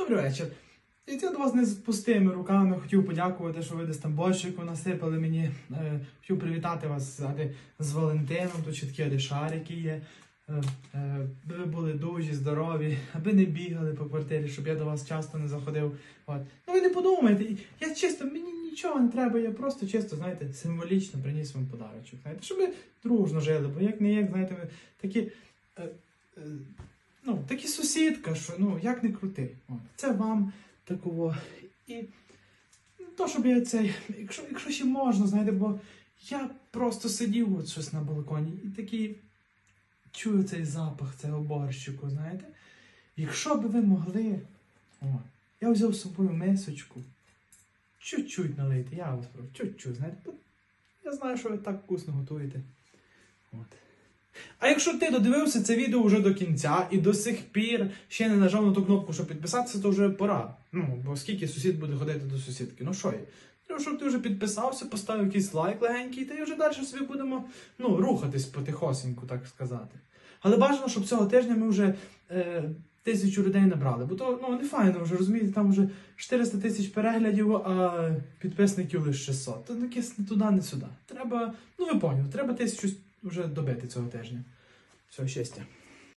Добрий вечір. І я до вас не з пустими руками хотів подякувати, що ви десь там борщику насипали мені. Е, хотів привітати вас сказати, з Валентином, тут ще такі де шарики є. Е, е, ви були дуже здорові, аби не бігали по квартирі, щоб я до вас часто не заходив. От. Ну ви не подумайте, я чисто, мені нічого не треба, я просто чисто, знаєте, символічно приніс вам подарочок. Знаєте, щоб ви дружно жили, бо як не як, знаєте, ви такі. Е, е, ну, такі сусідка, що ну, як не крути. От. Це вам такого. І то, щоб я цей, якщо, якщо ще можна, знаєте, бо я просто сидів от щось на балконі і такий чую цей запах цього борщику, знаєте. Якщо б ви могли, о, я взяв з собою мисочку, чуть-чуть налити, я вас чуть-чуть, знаєте, я знаю, що ви так вкусно готуєте. От. А якщо ти додивився це відео вже до кінця і до сих пір ще не нажав на ту кнопку, щоб підписатися, то вже пора. Ну, бо скільки сусід буде ходити до сусідки? Ну що є? Треба, щоб ти вже підписався, поставив якийсь лайк легенький, та й вже далі собі будемо ну, рухатись потихосеньку, так сказати. Але бажано, щоб цього тижня ми вже е, тисячу людей набрали. Бо то ну, не файно вже, розумієте, там вже 400 тисяч переглядів, а підписників лише 600. То таке не туди, не сюди. Треба, ну ви поняли, треба тисячу вже добити цього тижня. Всього щастя.